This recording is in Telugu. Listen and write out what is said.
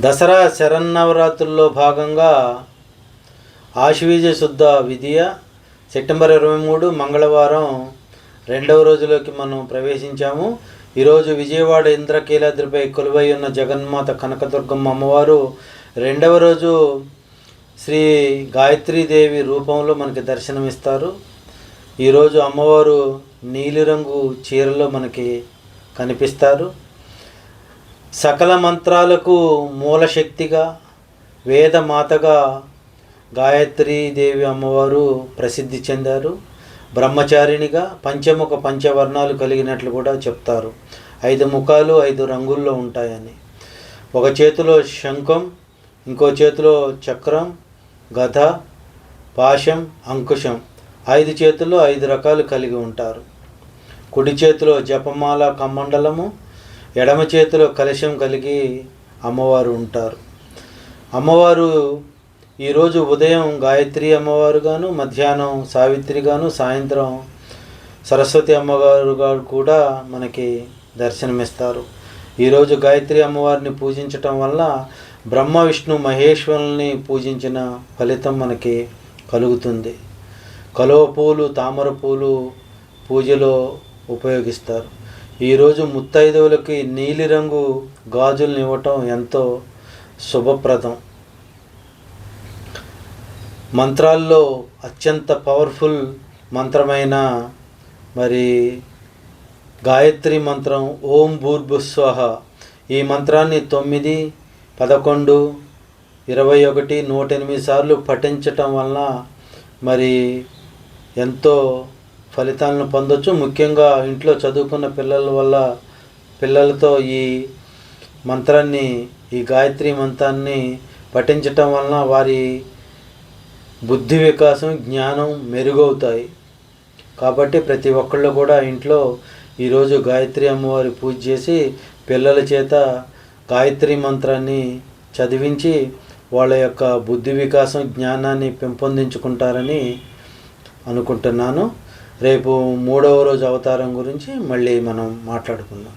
దసరా శరన్నవరాత్రుల్లో భాగంగా ఆశ్వీజ శుద్ధ విధియ సెప్టెంబర్ ఇరవై మూడు మంగళవారం రెండవ రోజులోకి మనం ప్రవేశించాము. ఈరోజు విజయవాడ ఇంద్రకీలాద్రిపై కొలువై ఉన్న జగన్మాత కనకదుర్గమ్మ అమ్మవారు రెండవ రోజు శ్రీ గాయత్రీదేవి రూపంలో మనకి దర్శనమిస్తారు. ఈరోజు అమ్మవారు నీలిరంగు చీరలో మనకి కనిపిస్తారు. సకల మంత్రాలకు మూలశక్తిగా వేదమాతగా గాయత్రీదేవి అమ్మవారు ప్రసిద్ధి చెందారు. బ్రహ్మచారిణిగా పంచముఖ పంచవర్ణాలు కలిగినట్లు కూడా చెప్తారు. ఐదు ముఖాలు ఐదు రంగుల్లో ఉంటాయని. ఒక చేతిలో శంఖం ఇంకో చేతిలో చక్రం గధ పాశం అంకుశం ఐదు చేతుల్లో ఐదు రకాలు కలిగి ఉంటారు. కుడి చేతిలో జపమాల కమండలము ఎడమ చేతిలో కలశం కలిగి అమ్మవారు ఉంటారు. అమ్మవారు ఈరోజు ఉదయం గాయత్రి అమ్మవారుగాను మధ్యాహ్నం సావిత్రిగాను సాయంత్రం సరస్వతి అమ్మవారు గారు కూడా మనకి దర్శనమిస్తారు. ఈరోజు గాయత్రి అమ్మవారిని పూజించటం వల్ల బ్రహ్మ విష్ణు మహేశ్వరుల్ని పూజించిన ఫలితం మనకి కలుగుతుంది. కలువ పూలు తామర పూలు పూజలో ఉపయోగిస్తారు. ఈరోజు ముత్తైదువులకి నీలిరంగు గాజులను ఇవ్వటం ఎంతో శుభప్రదం. మంత్రాల్లో అత్యంత పవర్ఫుల్ మంత్రమైన మరి గాయత్రి మంత్రం ఓం భూర్భుస్వహ ఈ మంత్రాన్ని తొమ్మిది పదకొండు ఇరవై ఒకటి నూట ఎనిమిది సార్లు పఠించటం వలన మరి ఎంతో ఫలితాలను పొందొచ్చు. ముఖ్యంగా ఇంట్లో చదువుకున్న పిల్లల వల్ల పిల్లలతో ఈ మంత్రాన్ని ఈ గాయత్రి మంత్రాన్ని పఠించటం వలన వారి బుద్ధి వికాసం జ్ఞానం మెరుగవుతాయి. కాబట్టి ప్రతి ఒక్కళ్ళు కూడా ఇంట్లో ఈరోజు గాయత్రి అమ్మవారి పూజ చేసి పిల్లల చేత గాయత్రి మంత్రాన్ని చదివించి వాళ్ళ యొక్క బుద్ధి వికాసం జ్ఞానాన్ని పెంపొందించుకుంటారని అనుకుంటున్నాను. రేపు మూడవ రోజు అవతారం గురించి మళ్ళీ మనం మాట్లాడుకుందాం.